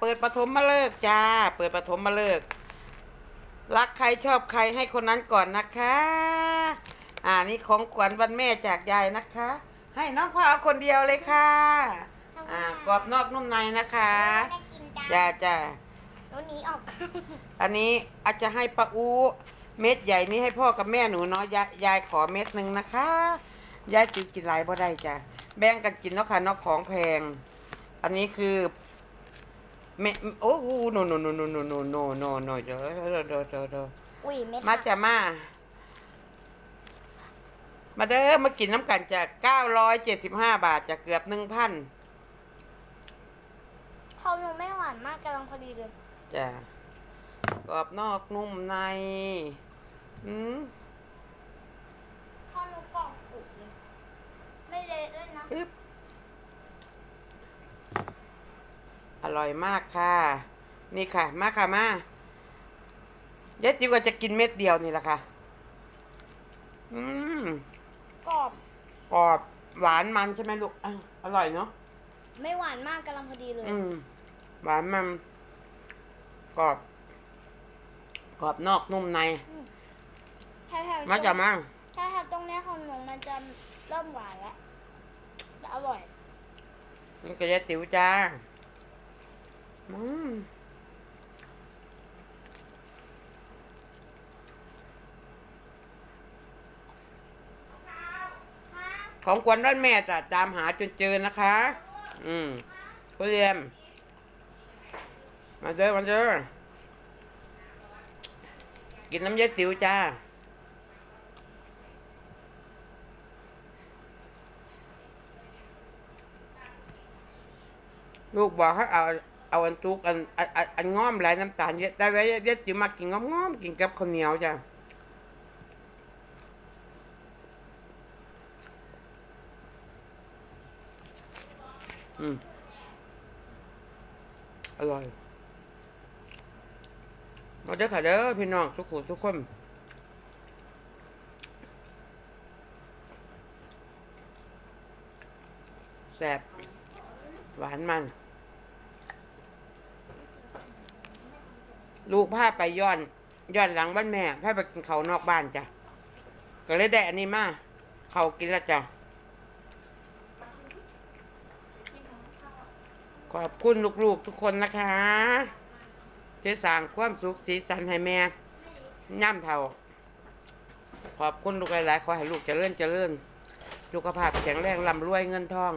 เปิดปฐมมาเลิกษ์จ้า เปิดปฐมมาเลิกษ์รักใครชอบใครให้คนนั้นก่อนนะคะ อ่านี่ของขวัญวันแม่จากยายนะคะ ให้น้องพาวคนเดียวเลยค่ะ อ่ากรอบนอกนุ่มในนะคะได้กินจ้าจ้าแล้วนี้ออก อันนี้อาจจะให้ปะอูเม็ดใหญ่นี้ให้พ่อกับแม่หนูเนาะยายยายขอเม็ดหนึ่งนะคะ ยายจิกินหลายบ่ได้จ้ะแบ่งกันกินเนาะค่ะเนอกของแพง อันนี้คือ เมโอ้โหโนโนโนโนโนโนโนโนโนเด้อเด้อเด้อเด้อเด้ออุ้ยเม็ดมาจ้ะมา มาเด้อมากินน้ำกันจากเก้าร้อยเจ็ดสิบห้าบาทจากเกือบหนึ่งพันคอมหนูไม่หวานมากกำลังพอดีเลย จ้ะกรอบนอกนุ่มใน อืม คอมหนูกรอบกรุบเลย ไม่เละด้วยนะ อึ๊บอ ร่อยมากค่ะ นี่ค่ะ มาค่ะมายายจิ๋วก็จะกินเม็ดเดียวนี่แหละค่ะ อืมกรอบกรอบหวานมันใช่ไหมลูกอะอร่อยเนาะไม่หวานมากกำลังพอดีเลย อืมหวานมันกรอบกรอบนอกนุ่มในแถวๆมาจะมาถ้าแถวตรงเนี้ยของหนูมันจะเริ่มหวานแล้วจะอร่อย นี่ก็จะติ๋วจ้าอืม ของกวนด้านแม่จะตามหาจนเจอนะคะ อืมคุณเรียมมาเจอมาเจอ กินน้ำยาติ๋วจ้าลูกบอกให้เอา เอาอันจุกอันอันอันอันง้อมหลายน้ำตาลเยอะได้ไว้เยอะจิ๋วมากินง้อมง้อมๆกินกับข้าวเหนียวจ้ะอืมอร่อยมาเด้อค่ะเด้อพี่น้องทุกคนทุกคนแซ่บหวานมัน ลูกพาไปย้อนย้อนหลังบ้านแม่พาไปกินเขานอกบ้านจ้ะก็เลยได้อันนี้มาเขากินแล้วจ้ะขอบคุณลูกๆทุกคนนะคะที่สร้างความสุขสีสันให้แม่ย่ำเท่า ขอบคุณลูกหลายๆขอให้ลูกเจริญเจริญสุขภาพแข็งแรงร่ำรวยเงินทอง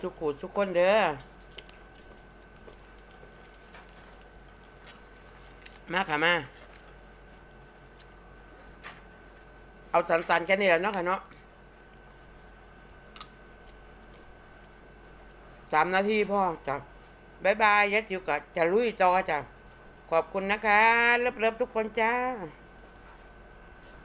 สุขุสุขคนเด้อ มาค่ะมา เอาสันๆแค่นี้แหล้วเนาะค่ะเนาะสามนาทีพ่อจ้ะบายบายยัดจิวกะจะลุยจอจ้ะขอบคุณนะคะ เลิฟๆทุกคนจ้า